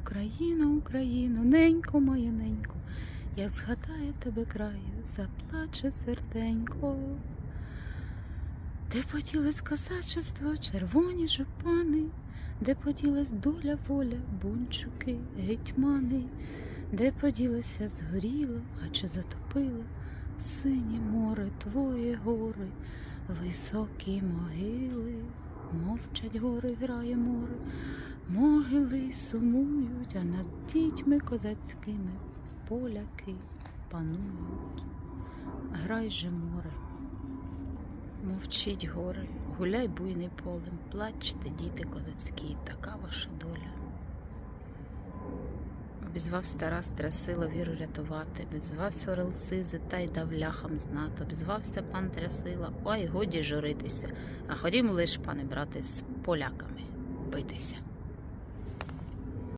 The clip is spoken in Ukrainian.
Україно, Україно, ненько моя ненько, як згадає тебе краю, заплаче серденько. Де поділось козачество, червоні жупани, де поділась доля воля, бунчуки, гетьмани, де поділося згоріло, а чи затопило синє море, твої гори, високі могили, мовчать гори, грає море, могили сумують, а над дітьми козацькими поляки панують. Грай же море. Мовчіть гори, гуляй буйний полем, плачте, діти козацькі, така ваша доля. Обізвав стара страсила віру рятувати, обізвався орел сизи та й дав ляхам знати, обізвався пан трясила, ой, годі журитися, а ходім лиш, пане брате, з поляками битися.